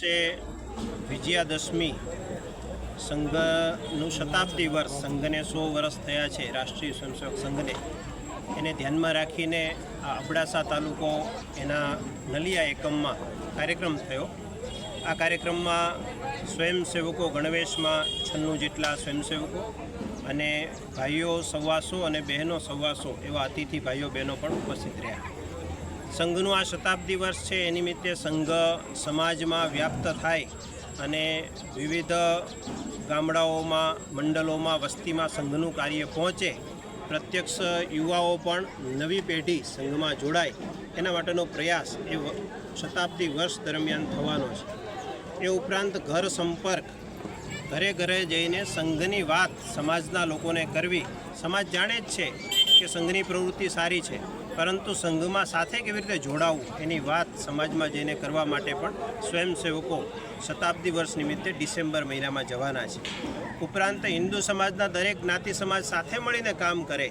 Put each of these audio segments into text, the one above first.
છે વિજયાદશમી સંઘનું શતાબ્દી વર્ષ, સંઘને સો વર્ષ થયા છે, રાષ્ટ્રીય સ્વયંસેવક સંઘને. એને ધ્યાનમાં રાખીને આ અબડાસા તાલુકો એના નલિયા એકમમાં કાર્યક્રમ થયો. આ કાર્યક્રમમાં સ્વયંસેવકો ગણવેશમાં છન્નું જેટલા સ્વયંસેવકો અને ભાઈઓ સવાસો અને બહેનો સવાસો એવા અતિથિ ભાઈઓ બહેનો પણ ઉપસ્થિત રહ્યા. સંઘનું આ શતાબ્દી વર્ષ છે, એ નિમિત્તે સંઘ સમાજમાં વ્યાપ્ત થાય અને વિવિધ ગામડાઓમાં, મંડળોમાં, વસ્તીમાં સંઘનું કાર્ય પહોંચે. પ્રત્યક્ષ યુવાઓ પણ નવી પેઢી સંઘમાં જોડાય. એના માટેનો પ્રયાસ એ શતાબ્દી વર્ષ દરમિયાન થવાનો છે. એ ઉપરાંત ઘર સંપર્ક, ઘરે ઘરે જઈને સંઘની વાત સમાજના લોકોને કરવી. સમાજ જાણે જ છે કે સંઘની પ્રવૃત્તિ સારી છે. પરંતુ સંઘમાં સાથે કેવી રીતે જોડાવવું એની વાત સમાજમાં જઈને કરવા માટે પણ સ્વયંસેવકો શતાબ્દી વર્ષ નિમિત્તે ડિસેમ્બર મહિનામાં જવાના છે. ઉપરાંત હિન્દુ સમાજના દરેક જ્ઞાતિ સમાજ સાથે મળીને કામ કરે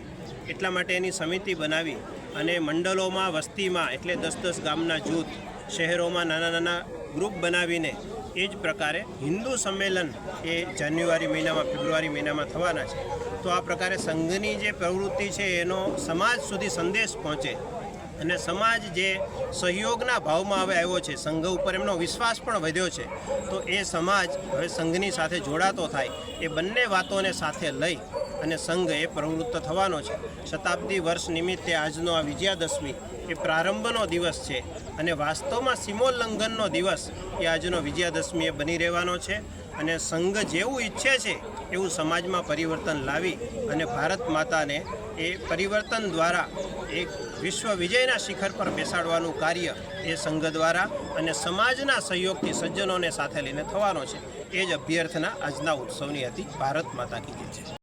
એટલા માટે એની સમિતિ બનાવી અને મંડળોમાં વસ્તીમાં એટલે દસ દસ ગામના જૂથ, શહેરોમાં નાના નાના ગ્રુપ બનાવીને એ જ પ્રકારે હિન્દુ સંમેલન એ જાન્યુઆરી મહિનામાં, ફેબ્રુઆરી મહિનામાં થવાના છે. તો આ પ્રકારે સંઘની જે પ્રવૃત્તિ છે, એનો સમાજ સુધી સંદેશ પહોંચે. અને સમાજ જે સહયોગના ભાવમાં હવે આવ્યો છે, સંઘ ઉપર એમનો વિશ્વાસ પણ વધ્યો છે, તો એ સમાજ હવે સંઘની સાથે જોડાતો થાય, એ બંને વાતોને સાથે લઈ અને સંઘ એ પ્રવૃત્ત થવાનો છે. શતાબ્દી વર્ષ નિમિત્તે આજનો આ વિજયાદશમી એ પ્રારંભનો દિવસ છે અને વાસ્તવમાં સીમોલ્લંઘનનો દિવસ એ આજનો વિજયાદશમી એ બની રહેવાનો છે અને સંઘ જેવું ઈચ્છે છે એવું સમાજમાં પરિવર્તન લાવી અને ભારત માતાને એ પરિવર્તન દ્વારા એક વિશ્વ વિજયના શિખર પર બેસાડવાનું કાર્ય એ સંઘ દ્વારા અને સમાજના સહયોગથી સજ્જનોને સાથે લઈને થવાનો છે. એ જ અભ્યર્થના આજના ઉત્સવની હતી ભારત માતા કીધી જય.